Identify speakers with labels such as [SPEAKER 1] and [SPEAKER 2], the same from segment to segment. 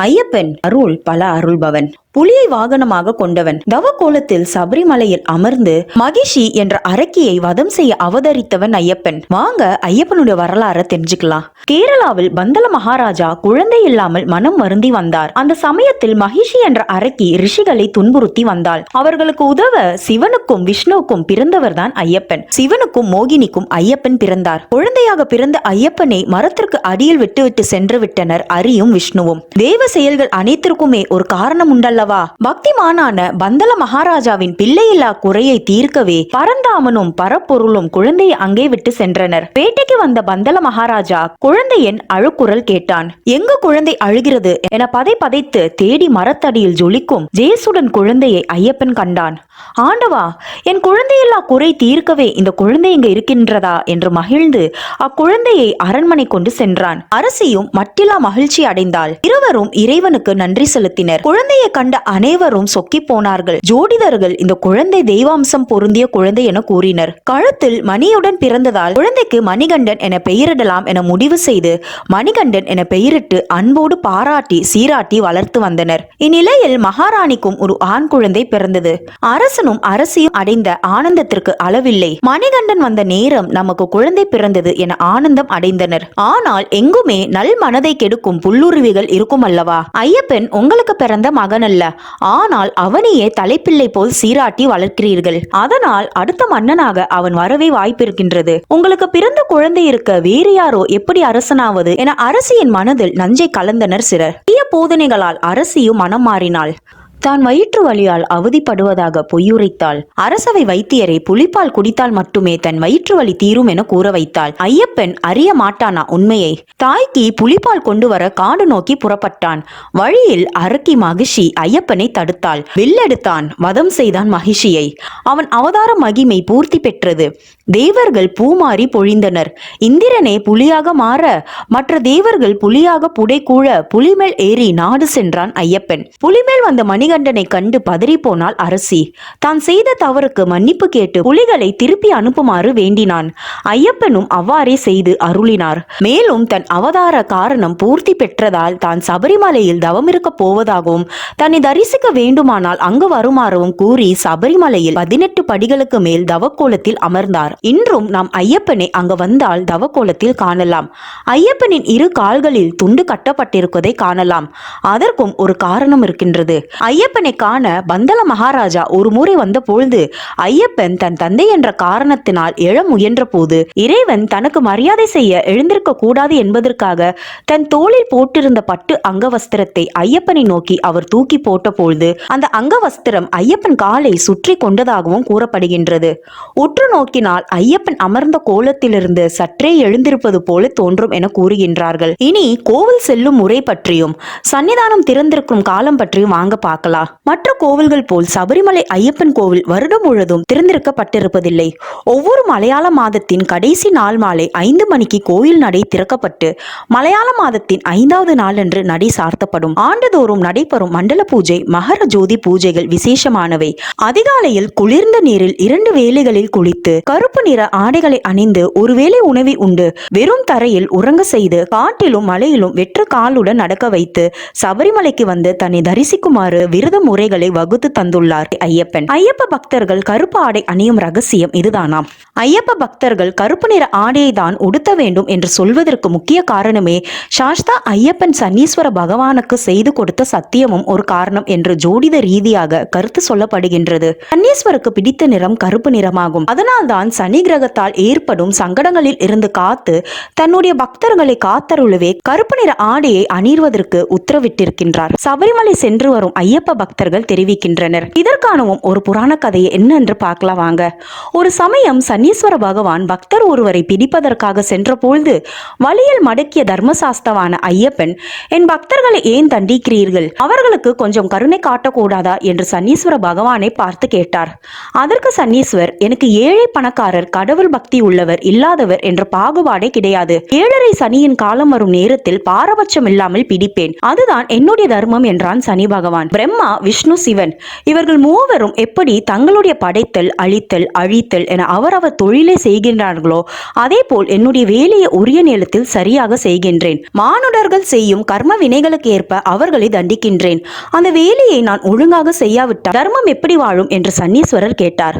[SPEAKER 1] ஐயப்பன் அருள் பல அருள்பவன். புலியை வாகனமாக கொண்டவன். தவ கோலத்தில் சபரிமலையில் அமர்ந்து மகிஷி என்ற அரக்கியை வதம் செய்ய அவதரித்தவன் ஐயப்பன். வாங்க ஐயப்பனுடைய வரலாறை தெரிஞ்சுக்கலாம். கேரளாவில் பந்தல மகாராஜா குழந்தை இல்லாமல் மனம் வருந்தி வந்தார். அந்த சமயத்தில் மகிஷி என்ற அரக்கி ரிஷிகளை துன்புறுத்தி வந்தாள். அவர்களுக்கு உதவ சிவனுக்கும் விஷ்ணுவுக்கும் பிறந்தவர் தான் ஐயப்பன். சிவனுக்கும் மோகினிக்கும் ஐயப்பன் பிறந்தார். குழந்தையாக பிறந்த ஐயப்பனை மரத்திற்கு அடியில் விட்டுவிட்டு சென்று விட்டனர் அரியும் விஷ்ணுவும். தேவ செயல்கள் அனைத்திற்குமே ஒரு காரணம் உண்டல்லவா அல்லவா பக்திமானான பந்தல மகாராஜாவின் பிள்ளையில்லா குறையை தீர்க்கவே பரந்தாமனும் பரப்பொருளும் குழந்தையை அங்கே விட்டு சென்றனர். வேட்டைக்கு வந்த பந்தல மகாராஜா குழந்தையின் அழுக்குரல் கேட்டான். எங்கு குழந்தை அழுகிறது? என பதை பதைத்து தேடி மரத்தடியில் ஜொலிக்கும் ஜேசுடன் குழந்தையை ஐயப்பன் கண்டான். ஆண்டவா என் குழந்தையில்லா குறை தீர்க்கவே இந்த குழந்தை இங்கு இருக்கின்றதா? என்று மகிழ்ந்து அக்குழந்தையை அரண்மனை கொண்டு சென்றான். அரசியும் மட்டிலா மகிழ்ச்சி அடைந்தாள். இருவரும் இறைவனுக்கு நன்றி செலுத்தினர். குழந்தையை கண்ட அனைவரும் சொக்கி போனார்கள். ஜோடிதர்கள் இந்த குழந்தை தெய்வாம்சம் பொருந்திய குழந்தை என கூறினர். கழுத்தில் மணியுடன் பிறந்ததால் குழந்தைக்கு மணிகண்டன் என பெயரிடலாம் என முடிவு செய்து மணிகண்டன் என பெயரிட்டு அன்போடு பாராட்டி சீராட்டி வளர்த்து வந்தனர். இந்நிலையில் மகாராணிக்கும் ஒரு ஆண் குழந்தை பிறந்தது. அரசனும் அரசியும் அடைந்த ஆனந்தத்திற்கு அளவில்லை. மணிகண்டன் வந்த நேரம் நமக்கு குழந்தை பிறந்தது என ஆனந்தம் அடைந்தனர். ஆனால் எங்குமே நல் மனதை கெடுக்கும் புல்லுருவிகள் இருக்கும் அல்லவா? ஐயப்பன் உங்களுக்கு பிறந்த மகன் அல்ல ஆனால் அவனையே தலைப்பிள்ளை போல் சீராட்டி வளர்க்கிறீர்கள். அதனால் அடுத்த மன்னனாக அவன் வரவே வாய்ப்பிருக்கின்றது. உங்களுக்கு பிறந்த குழந்தை இருக்க வேறு யாரோ எப்படி அரசனாவது என அரசியின் மனதில் நஞ்சை கலந்தனர் சிலர். தீய போதனைகளால் அரசியும் மனம் மாறினாள். தான் வயிற்று வலியால் அவதிப்படுவதாக பொய்யுரைத்தாள். அரசவை வைத்தியரை புலிப்பால் குடித்தால் மட்டுமே தன் வயிற்று வலி தீரும் என கூற வைத்தாள். ஐயப்பன் அறிய மாட்டானா உண்மையை? தாய்க்கு புலிப்பால் கொண்டு வர காடு நோக்கி புறப்பட்டான். வழியில் அரக்கி மகிஷி ஐயப்பனை தடுத்தாள். வில்லெடுத்தான் வதம் செய்தான் மகிஷியை அவன் அவதார மகிமை பூர்த்தி பெற்றது. தேவர்கள் பூமாறி பொழிந்தனர். இந்திரனே புலியாக மாற மற்ற தேவர்கள் புலியாக புடை கூழ புலிமேல் ஏறி நாடு சென்றான் ஐயப்பன். புலிமேல் வந்த மணிகண்டனை கண்டு பதறிப்போனாள் அரசி. தான் செய்த தவறுக்கு மன்னிப்பு கேட்டு புலிகளை திருப்பி அனுப்புமாறு வேண்டினான். ஐயப்பனும் அவ்வாறே செய்து அருளினார். மேலும் தன் அவதார காரணம் பூர்த்தி பெற்றதால் தான் சபரிமலையில் தவமிருக்க போவதாகவும் தன்னை தரிசிக்க வேண்டுமானால் அங்கு வருமாறவும் கூறி சபரிமலையில் பதினெட்டு படிகளுக்கு மேல் தவக்கோலத்தில் அமர்ந்தார். இன்றும் நாம் ஐயப்பனை அங்கு வந்தால் தவக்கோலத்தில் காணலாம். ஐயப்பனின் இரு கால்களில் துண்டு கட்டப்பட்டிருப்பதை காணலாம். அதற்கும் ஒரு காரணம் இருக்கின்றது. ஐயப்பனை காண பந்தல மகாராஜா ஒரு முறை வந்த பொழுது ஐயப்பன் தன் தந்தை என்ற காரணத்தினால் எழ முயன்ற போது இறைவன் தனக்கு மரியாதை செய்ய எழுந்திருக்க கூடாது என்பதற்காக தன் தோளில் போட்டிருந்த பட்டு அங்கவஸ்திரத்தை ஐயப்பனை நோக்கி அவர் தூக்கி போட்டபொழுது அந்த அங்கவஸ்திரம் ஐயப்பன் காலை சுற்றி கொண்டதாகவும் கூறப்படுகின்றது. உற்று நோக்கினால் ஐயப்பன் அமர்ந்த கோலத்திலிருந்து சற்றே எழுந்திருப்பது போல தோன்றும் என கூறுகின்றார்கள். இனி கோவில் செல்லும் முறை பற்றியும் சன்னிதானம் திறந்திருக்கும் காலம் பற்றியும் வாங்க பார்க்கலாம். மற்ற கோவில்கள் போல் சபரிமலை ஐயப்பன் கோவில் வருடம் முழுவதும் திறந்திருக்கப்பட்டிருப்பதில்லை. ஒவ்வொரு மலையாள மாதத்தின் கடைசி நாள் மாலை ஐந்து மணிக்கு கோயில் நடை திறக்கப்பட்டு மலையாள மாதத்தின் ஐந்தாவது நாளன்று நடை சார்த்தப்படும். ஆண்டுதோறும் நடைபெறும் மண்டல பூஜை மகர ஜோதி பூஜைகள் விசேஷமானவை. அதிகாலையில் குளிர்ந்த நீரில் இரண்டு வேலைகளில் குளித்து கருப்பு கருப்பு நிற ஆடைகளை அணிந்து ஒருவேளை உணவை உண்டு. வெறும் தரையில் உறங்க செய்து காட்டிலும் மலையிலும் வெற்று காலுடன் நடக்க வைத்து சபரிமலைக்கு வந்து தன்னை தரிசிக்குமாறு விரத முறைகளை வகுத்து தந்துள்ளார் ஐயப்பன். ஐயப்ப பக்தர்கள் கருப்பு ஆடை அணியும் ரகசியம் இதுதானாம். ஐயப்ப பக்தர்கள் கருப்பு நிற ஆடையை தான் உடுத்த வேண்டும் என்று சொல்வதற்கு முக்கிய காரணமே சாஸ்தா ஐயப்பன் சன்னீஸ்வர பகவானுக்கு செய்து கொடுத்த சத்தியமும் ஒரு காரணம் என்று ஜோடித ரீதியாக கருத்து சொல்லப்படுகின்றது. சன்னீஸ்வருக்கு பிடித்த நிறம் கருப்பு நிறமாகும். அதனால்தான் சனி கிரகத்தால் ஏற்படும் சங்கடங்களில் இருந்து காத்து தன்னுடைய பக்தர்களை காத்தருளவே கருப்பு நிற ஆடையை அணிர்வதற்கு உத்தரவிட்டிருக்கின்றார். சபரிமலை சென்று வரும் ஐயப்ப பக்தர்கள் தெரிவிக்கின்றனர். இதற்கானவும் ஒரு புராண கதையை என்னென்று பார்க்கலாம் வாங்க. ஒரு சமயம் சனீஸ்வர பகவான் பக்தர் ஒருவரை பிடிப்பதற்காக சென்றபொழுது வழியில் மடக்கிய தர்மசாஸ்தவான ஐயப்பன் என் பக்தர்களை ஏன் தண்டிக்கிறீர்கள்? அவர்களுக்கு கொஞ்சம் கருணை காட்டக்கூடாதா? என்று சனீஸ்வர பகவானை பார்த்து கேட்டார். அதற்கு சனீஸ்வர் எனக்கு ஏழை பணக்கார ராசிக்காரர் கடவுள் பக்தி உள்ளவர் இல்லாதவர் என்ற பாகுபாடே கிடையாது. ஏழரை சனியின் காலம் வரும் நேரத்தில் பாரபட்சம் இல்லாமல் பிடிப்பேன். அதுதான் என்னுடைய தர்மம் என்றான் சனி பகவான். பிரம்மா விஷ்ணு சிவன். இவர்கள் மூவரும் எப்படி தங்களுடைய படைத்தல் அழித்தல் அழித்தல் என அவரவர் தொழிலை செய்கின்றார்களோ அதே போல் என்னுடைய வேலையை உரிய நேரத்தில் சரியாக செய்கின்றேன். மானுடர்கள் செய்யும் கர்ம வினைகளுக்கு ஏற்ப அவர்களை தண்டிக்கின்றேன். அந்த வேலையை நான் ஒழுங்காக செய்யாவிட்டால் தர்மம் எப்படி வாழும் என்று சன்னீஸ்வரர் கேட்டார்.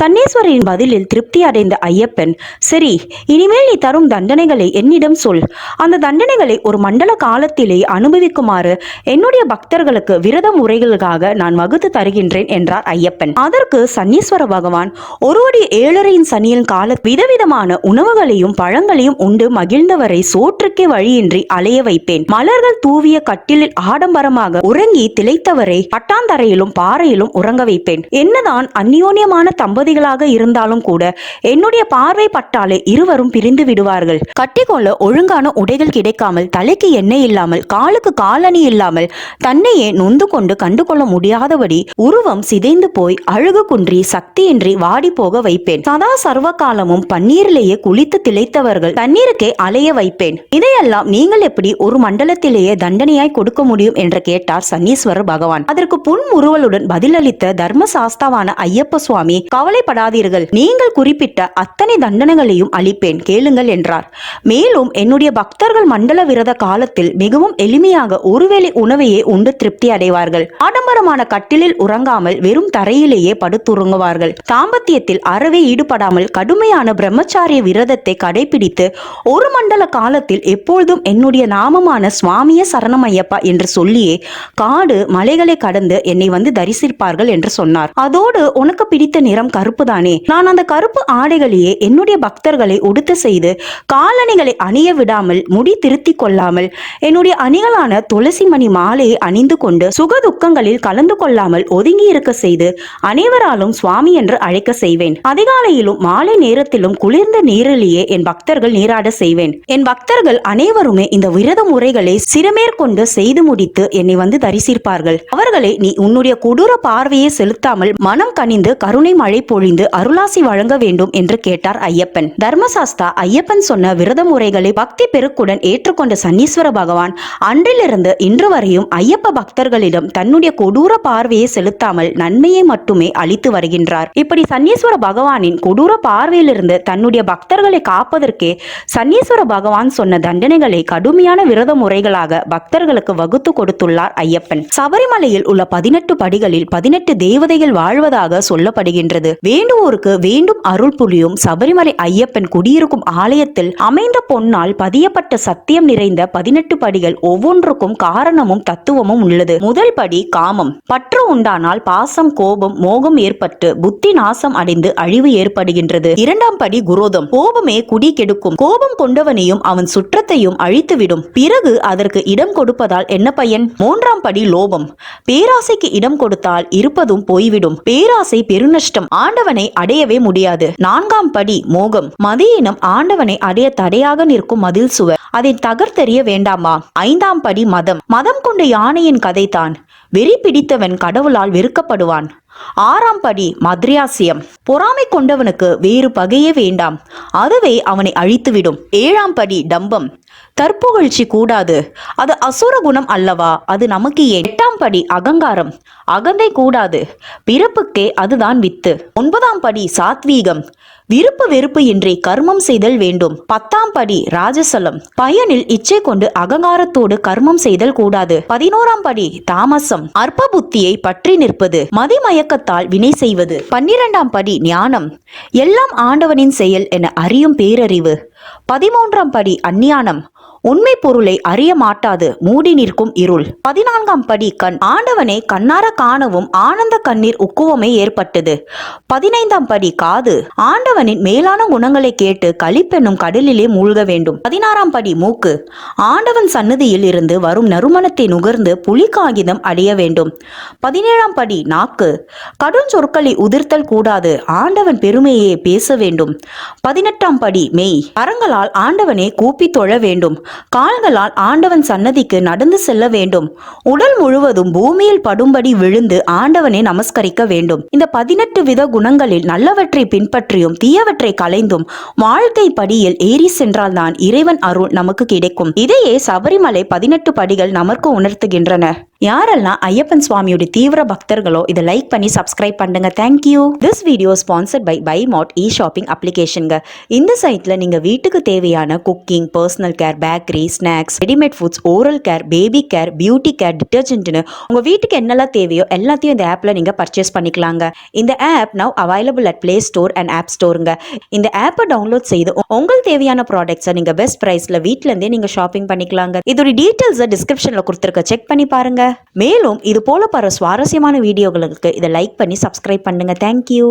[SPEAKER 1] சன்னீஸ்வரரின் பதிலில் திருப்தி அடைந்த ஐயப்பன் சரி இனிமேல் நீ தரும் தண்டனைகளை என்னிடம் சொல். அந்த தண்டனைகளை ஒரு மண்டல காலத்திலே அனுபவிக்குமாறு என்னுடைய பக்தர்களுக்கு விரத முறைகளுக்காக நான் வகுத்து தருகின்றேன் என்றார் ஐயப்பன். அதற்கு சன்னீஸ்வர பகவான் ஒருவடி ஏழரையின் சனியின் கால விதவிதமான உணவுகளையும் பழங்களையும் உண்டு மகிழ்ந்தவரை சோற்றுக்கே வழியின்றி அலைய வைப்பேன். மலர்கள் தூவிய கட்டிலில் ஆடம்பரமாக உறங்கி திளைத்தவரை பட்டாந்தரையிலும் பாறையிலும் உறங்க வைப்பேன். என்னதான் அந்யோன்யமான தம்பதிகளாக இருந்தாலும் கூட என்னுடைய பார்வை பட்டாலே இருவரும் பிரிந்து விடுவார்கள். கட்டிக்கொள்ள ஒழுங்கான உடைகள் கிடைக்காமல் தலைக்கு எண்ணெய் இல்லாமல் காலுக்கு காலணி இல்லாமல் தன்னையே நொந்து கொண்டு கண்டுகொள்ள முடியாதபடி உருவம் சிதைந்து போய் அழுகு குன்றி சக்தியின்றி வாடி போக வைப்பேன். சதா சர்வ காலமும் பன்னீரிலேயே குளித்து திளைத்தவர்கள் தண்ணீருக்கே அலைய வைப்பேன். இதையெல்லாம் நீங்கள் எப்படி ஒரு மண்டலத்திலேயே தண்டனையாய் கொடுக்க முடியும் என்று கேட்டார் சன்னீஸ்வரர் பகவான். அதற்கு புன்முறுவலுடன் பதிலளித்த தர்மசாஸ்தாவான ஐயப்ப சுவாமி கவலைப்படாதீர்கள். நீங்கள் குறிப்பிட்ட அத்தனை தண்டனைகளையும் அளிப்பேன் கேளுங்கள் என்றார். மேலும் என்னுடைய பக்தர்கள் மண்டல விரத காலத்தில் மிகவும் எளிமையாக ஒருவேளை உணவையே உண்டு திருப்தி அடைவார்கள். ஆடம்பரமான கட்டிலில் உறங்காமல் வெறும் தரையிலேயே படுத்துறங்குவார்கள். தாம்பத்தியத்தில் அறவே ஈடுபடாமல் கடுமையான பிரம்மச்சாரிய விரதத்தை கடைபிடித்து ஒரு மண்டல காலத்தில் எப்பொழுதும் என்னுடைய நாமமான சுவாமிய சரணமையப்பா என்று சொல்லியே காடு மலைகளை கடந்து என்னை வந்து தரிசிப்பார்கள் என்று சொன்னார். அதோடு உனக்கு பிடித்த நிறம் கருப்பு தானே நான் அந்த கருப்பு சிவப்பு ஆடைகளையே என்னுடைய பக்தர்களை உடுத்த செய்து காலணிகளை அணிய விடாமல் முடி திருத்திக் கொள்ளாமல் என்னுடைய அணிகளான துளசி மணி மாலையை அணிந்து கொண்டு சுக துக்கங்களில் கலந்து கொள்ளாமல் ஒதுங்கி இருக்க செய்து அனைவராலும் சுவாமி என்று அழைக்க செய்வேன். அதிகாலையிலும் மாலை நேரத்திலும் குளிர்ந்த நீரிலேயே என் பக்தர்கள் நீராட செய்வேன். என் பக்தர்கள் அனைவருமே இந்த விரத முறைகளை சிறமேற்கொண்டு செய்து முடித்து என்னை வந்து தரிசிப்பார்கள். அவர்களை நீ உன்னுடைய கொடூர பார்வையை செலுத்தாமல் மனம் கனிந்து கருணை மழை பொழிந்து அருளாசி வழங்க வேண்டும் வேண்டும் என்று கேட்டார் ஐயப்பன். தர்மசாஸ்தா ஐயப்பன் சொன்ன விரத முறைகளை பக்தி பெருக்குடன் ஏற்றுக்கொண்ட சன்னீஸ்வர பகவான் அன்றிலிருந்து இன்று வரையும் ஐயப்ப பக்தர்களிடம் தன்னுடைய கொடூர பார்வையை செலுத்தாமல் நன்மையை மட்டுமே அளித்து வருகின்றார். இப்படி சன்னீஸ்வர பகவானின் கொடூர பார்வையிலிருந்து தன்னுடைய பக்தர்களை காப்பதற்கே சன்னீஸ்வர பகவான் சொன்ன தண்டனைகளை கடுமையான விரத முறைகளாக பக்தர்களுக்கு வகுத்து கொடுத்துள்ளார் ஐயப்பன். சபரிமலையில் உள்ள பதினெட்டு படிகளில் பதினெட்டு தேவதைகள் வாழ்வதாக சொல்லப்படுகின்றது. வேண்டுவோருக்கு வேண்டும் அருள் புரியும் சபரிமலை ஐயப்பன் குடியிருக்கும் ஆலயத்தில் அமைந்த பொன்னால் பதியப்பட்ட சத்தியம் நிறைந்த பதினெட்டு படிகள் ஒவ்வொன்றுக்கும் காரணமும் தத்துவமும் உள்ளது. முதல் படி காமம். பற்று உண்டானால் பாசம் கோபம் மோகம் ஏற்பட்டு புத்தி நாசம் அடைந்து அழிவு ஏற்படுகின்றது. இரண்டாம் படி குரோதம். கோபமே குடி கெடுக்கும். கோபம் கொண்டவனையும் அவன் சுற்றத்தையும் அழித்துவிடும். பிறகு அதற்கு இடம் கொடுப்பதால் என்ன பயன்? மூன்றாம் படி லோபம். பேராசைக்கு இடம் கொடுத்தால் இருப்பதும் போய்விடும். பேராசை பெருநஷ்டம். ஆண்டவனை அடையவே முடியாது. நான்காம் படி மோகம். மதியினம் ஆண்டவனை அடைய தடையாக நிற்கும் மதில் சுவர். அதை தகர்த்தெறிய வேண்டாமா? ஐந்தாம் படி மதம். மதம் கொண்ட யானையின் கதைதான் வெறி பிடித்தவன் கடவுளால் வெறுக்கப்படுவான். ஆறாம் படி மத்ரியாசியம் பொறாமை கொண்டவனுக்கு வேறு பகையே வேண்டாம். அதுவே அவனை அழித்துவிடும். ஏழாம் படி டம்பம். தற்புகழ்ச்சி கூடாது. அது அசுர குணம் அல்லவா? அது நமக்கு எட்டாம் படி அகங்காரம். அகந்தை கூடாது. பிறப்புக்கே அதுதான் வித்து. ஒன்பதாம் படி சாத்வீகம். விருப்பு வெறுப்பு இன்றி கர்மம் செய்தல் வேண்டும். பத்தாம் படி ராஜசலம். பயனில் இச்சை கொண்டு அகங்காரத்தோடு கர்மம் செய்தல் கூடாது. பதினோராம் படி தாமசம். அற்ப புத்தியை பற்றி நிற்பது. மதிமயக்கத்தால் வினை செய்வது. பன்னிரெண்டாம் படி ஞானம். எல்லாம் ஆண்டவனின் செயல் என அறியும் பேரறிவு. பதிமூன்றாம் படி அந்நியானம் உண்மை பொருளை அறிய மாட்டாது மூடி நிற்கும் இருள். பதினான்காம் படி கண். ஆண்டவனை கண்ணார காணவும் ஆனந்த கண்ணீர் உக்குவமே ஏற்பட்டது. பதினைந்தாம் படி காது. ஆண்டவனின் மேலான குணங்களை கேட்டு களிப்பெண்ணும் கடலிலே மூழ்க வேண்டும். பதினாறாம் படி மூக்கு. ஆண்டவன் சன்னதியில் இருந்து வரும் நறுமணத்தை நுகர்ந்து புலி காகிதம் அடைய வேண்டும். பதினேழாம் படி நாக்கு. கடும் சொற்களை உதிர்த்தல் கூடாது ஆண்டவன் பெருமையே பேச வேண்டும். பதினெட்டாம் படி மெய். கரங்களால் ஆண்டவனை கூப்பி தொழ வேண்டும். கால்களால் ஆண்டவன் சன்னதிக்கு நடந்து செல்ல வேண்டும். உடல் முழுவதும் பூமியில் படும்படி விழுந்து ஆண்டவனை நமஸ்கரிக்க வேண்டும். இந்த பதினெட்டு வித குணங்களில் நல்லவற்றை பின்பற்றியும் தீயவற்றை கலைந்தும் வாழ்க்கை படியில் ஏறி சென்றால்தான் இறைவன் அருள் நமக்கு கிடைக்கும். இதையே சபரிமலை பதினெட்டு படிகள் நமக்கு உணர்த்துகின்றன. யாரெல்லாம் ஐயப்பன் சுவாமியோட தீவிர பக்தர்களோ இதை லைக் பண்ணி சப்ஸ்கிரைப் பண்ணுங்க. Thank you this video sponsored by by mart e shopping அப்ளிகேஷனுங்க இந்த சைட்ல நீங்க வீட்டுக்கு தேவையான cooking personal care bakery snacks readymade foods oral care baby care beauty care டிட்டர்ஜென்ட்னு உங்க வீட்டுக்கு என்னெல்லாம் தேவையோ எல்லாத்தையும் இந்த ஆப்ல நீங்க பர்ச்சேஸ் பண்ணிக்கலாங்க. இந்த app now available at play store and app ஸ்டோருங்க இந்த ஆப்பை டவுன்லோட் செய்து உங்களுக்கு தேவையான ப்ராடக்ட்ஸை நீங்க பெஸ்ட் ப்ரைஸில் வீட்ல இருந்தே நீங்க ஷாப்பிங் பண்ணிக்கலாங்க. இதோட டீட்டெயில்ஸை டிஸ்கிரிப்ஷன்ல கொடுத்துருக்க செக் பண்ணி பாருங்க. மேலும் இது போல பல சுவாரஸ்யமான வீடியோகளுக்கு இதை லைக் பண்ணி சப்ஸ்கிரைப் பண்ணுங்க. தேங்க்யூ